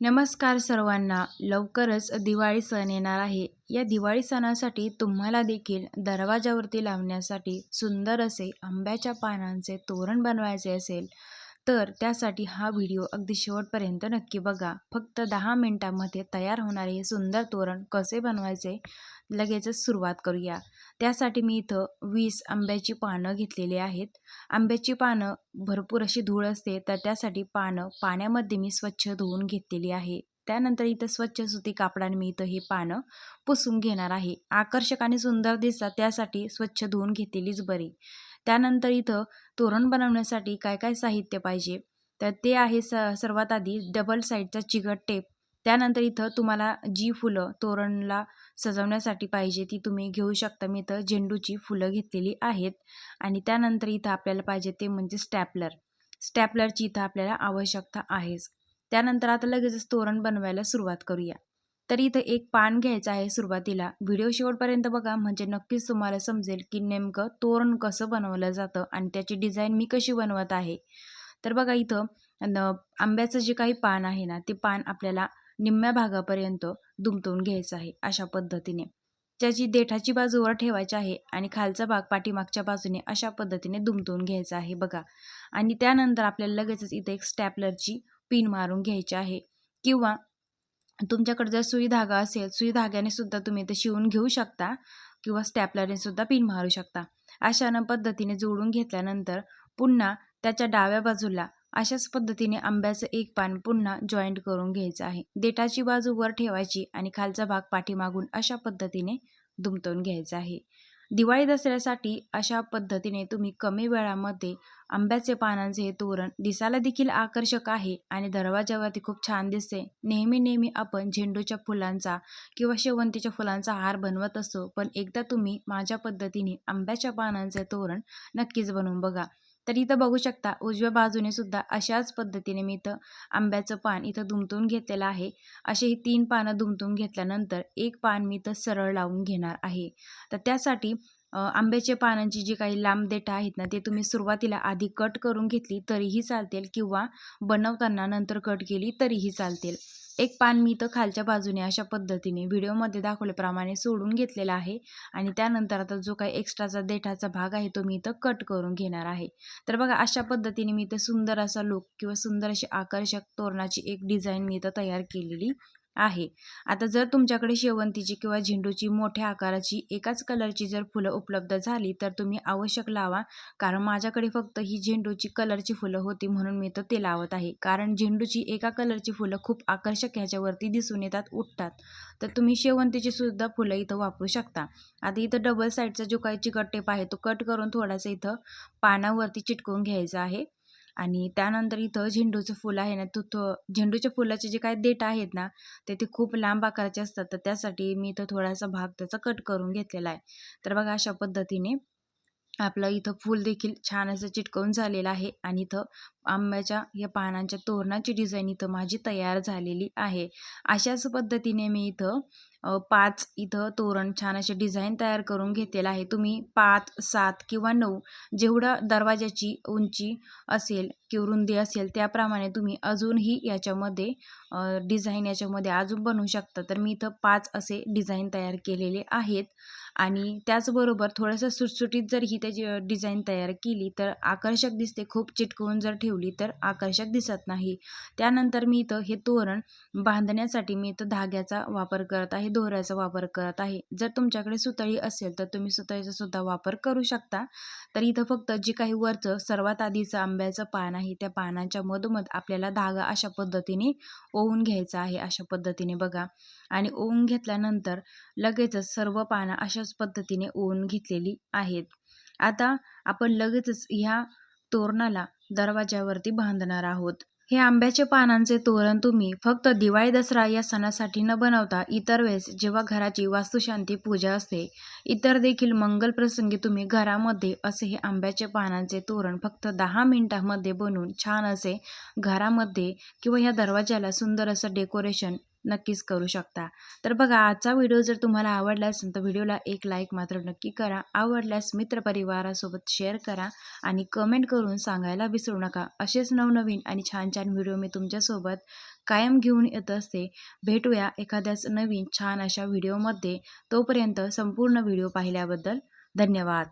नमस्कार सर्वांना. लवकरच दिवाळी सण येणार आहे. या दिवाळी सणासाठी तुम्हाला देखील दरवाजावरती लावण्यासाठी सुंदर असे आंब्याच्या पानांचे तोरण बनवायचे असेल. तर त्यासाठी हा व्हिडिओ अगदी शेवटपर्यंत नक्की बघा. फक्त दहा मिनिटांमध्ये तयार होणारे हे सुंदर तोरण कसे बनवायचे लगेचच सुरुवात करूया. त्यासाठी मी इथं वीस आंब्याची पानं घेतलेली आहेत. आंब्याची पानं भरपूर अशी धूळ असते तर त्यासाठी पानं पाण्यामध्ये मी स्वच्छ धुवून घेतलेली आहे. त्यानंतर इथं स्वच्छ सुती कापडाने मी इथं हे पानं पुसून घेणार आहे. आकर्षक आणि सुंदर दिसतात त्यासाठी स्वच्छ धुवून घेतलेलीच बरी. त्यानंतर इथं तोरण बनवण्यासाठी काय काय साहित्य पाहिजे? तर ते आहे स सर्वात आधी डबल साईडचा चिकट टेप त्यानंतर इथं तुम्हाला जी फुलं तोरणला सजवण्यासाठी पाहिजे ती तुम्ही घेऊ शकता. मी इथं झेंडूची फुलं घेतलेली आहेत. आणि त्यानंतर इथं आपल्याला पाहिजे ते म्हणजे स्टॅपलर. स्टॅपलरची इथं आपल्याला आवश्यकता आहेच. त्यानंतर आता लगेचच तोरण बनवायला सुरुवात करूया. तर इथं एक पान घ्यायचं आहे सुरुवातीला. व्हिडिओ शेवटपर्यंत बघा म्हणजे नक्कीच तुम्हाला समजेल की नेमकं तोरण कसं बनवलं जातं आणि त्याची डिझाईन मी कशी बनवत आहे. तर बघा इथं न आंब्याचं जे काही पान आहे ना ते पान आपल्याला निम्म्या भागापर्यंत दुमतवून घ्यायचं आहे अशा पद्धतीने. त्याची देठाची बाजूवर ठेवायची आहे आणि खालचा भाग पाठीमागच्या बाजूने अशा पद्धतीने दुमटवून घ्यायचा आहे बघा. आणि त्यानंतर आपल्याला लगेचच इथे एक स्टॅपलरची पिन मारून घ्यायची आहे. किंवा तुमच्याकडे जर सुई धागा असेल सुई धाग्याने सुद्धा तुम्ही ते शिवून घेऊ शकता किंवा स्टॅपलरने सुद्धा पिन मारू शकता. अशा पद्धतीने जोडून घेतल्यानंतर पुन्हा त्याच्या डाव्या बाजूला अशाच पद्धतीने आंब्याचं एक पान पुन्हा जॉईंट करून घ्यायचं आहे. देठाची बाजू वर ठेवायची आणि खालचा भाग पाठीमागून अशा पद्धतीने दुमटवून घ्यायचा आहे. दिवाळी दसऱ्यासाठी अशा पद्धतीने तुम्ही कमी वेळामध्ये आंब्याचे पानांचे हे तोरण दिसायला देखील आकर्षक आहे आणि दरवाजावरती खूप छान दिसते. नेहमी नेहमी आपण झेंडूच्या फुलांचा किंवा शेवंतीच्या फुलांचा हार बनवत असतो पण एकदा तुम्ही माझ्या पद्धतीने आंब्याच्या पानांचे तोरण नक्कीच बनवून बघा. तर इथं बघू शकता उजव्या बाजूने सुद्धा अशाच पद्धतीने मी इथं आंब्याचं पान इथं दुमतून घेतलेलं आहे. असे ही तीन पानं दुमतून घेतल्यानंतर एक पान मी इथं सरळ लावून घेणार आहे. तर त्यासाठी आंब्याच्या पानांची जी काही लांब देठं आहेत ना ते तुम्ही सुरुवातीला आधी कट करून घेतली तरीही चालतील किंवा बनवताना नंतर कट केली तरीही चालतील. एक पान मी इथं खालच्या बाजूने अशा पद्धतीने व्हिडिओमध्ये दाखवल्याप्रमाणे सोडून घेतलेला आहे आणि त्यानंतर आता जो काही एक्स्ट्राचा देठाचा भाग आहे तो मी इथं कट करून घेणार आहे. तर बघा अशा पद्धतीने मी इथं सुंदर असा लुक किंवा सुंदर अशी आकर्षक तोरणाची एक डिझाईन मी इथं तयार केलेली आहे. आता जर तुमच्याकडे शेवंतीची किंवा झेंडूची मोठ्या आकाराची एकाच कलरची जर फुलं उपलब्ध झाली तर तुम्ही आवश्यक लावा. कारण माझ्याकडे फक्त ही झेंडूची कलरची फुलं होती म्हणून मी तर ते लावत आहे. कारण झेंडूची एका कलरची फुलं खूप आकर्षक ह्याच्यावरती दिसून येतात उठतात. तर तुम्ही शेवंतीची सुद्धा फुलं इथं वापरू शकता. आता इथं डबल साईडचा जो काही चिकट टेप आहे तो कट करून थोडासा इथं पानावरती चिटकवून घ्यायचा आहे. आणि त्यानंतर इथं झेंडूचं फुल आहे ना तो झेंडूच्या फुलाचे जे काही देठ आहेत ना ते ते खूप लांब आकाराचे असतात. तर त्यासाठी मी इथं थोडासा भाग त्याचा कट करून घेतलेला आहे. तर बघा अशा पद्धतीने आपलं इथं फूल देखील छान असं चिटकवून झालेलं आहे. आणि इथं आंब्याच्या या पानांच्या तोरणाची डिझाईन इथं माझी तयार झालेली आहे. अशाच पद्धतीने मी इथं पाच इथं तोरण छान असे डिझाईन तयार करून घेतलेलं आहे. तुम्ही पाच सात किंवा नऊ जेवढा दरवाजाची उंची असेल किंवा रुंदी असेल त्याप्रमाणे तुम्ही अजूनही याच्यामध्ये डिझाईन याच्यामध्ये अजून बनवू शकता. तर मी इथं पाच असे डिझाईन तयार केलेले आहेत. आणि त्याचबरोबर थोडंसं सुटसुटीत जर ही त्याची डिझाईन तयार केली तर आकर्षक दिसते. खूप चिटकवून जर ठेवली तर आकर्षक दिसत नाही. त्यानंतर मी इथं हे तोरण बांधण्यासाठी मी इथं धाग्याचा वापर करत आहे दोऱ्याचा वापर करत आहे. जर तुमच्याकडे सुतळी असेल तर तुम्ही सुतळीचा सुद्धा वापर करू शकता. तर इथं फक्त जे काही वरचं सर्वात आधीचं आंब्याचं पान आहे त्या पानाच्या मधोमध आपल्याला धागा अशा पद्धतीने ओवून घ्यायचा आहे अशा पद्धतीने बघा. आणि ओवून घेतल्यानंतर लगेचच सर्व पानं अशाच पद्धतीने ओवून घेतलेली आहेत. आता आपण लगेचच ह्या तोरणाला दरवाज्यावरती बांधणार आहोत. हे आंब्याचे पानांचे तोरण तुम्ही फक्त दिवाळी दसरा या सणासाठी न बनवता इतर वेळेस जेव्हा घराची वास्तुशांती पूजा असते इतर देखील मंगल प्रसंगी तुम्ही घरामध्ये असे हे आंब्याचे पानांचे तोरण फक्त दहा मिनिटांमध्ये बनवून छान असे घरामध्ये किंवा ह्या दरवाजाला सुंदर असं डेकोरेशन नक्कीच करू शकता. तर बघा आजचा व्हिडिओ जर तुम्हाला आवडला असेल तर व्हिडिओला एक लाईक मात्र नक्की करा. आवडल्यास मित्रपरिवारासोबत शेअर करा आणि कमेंट करून सांगायला विसरू नका. असेच नवनवीन आणि छान छान व्हिडिओ मी तुमच्यासोबत कायम घेऊन येत असते. भेटूया एखाद्याच नवीन छान अशा व्हिडिओमध्ये. तोपर्यंत संपूर्ण व्हिडिओ पाहिल्याबद्दल धन्यवाद.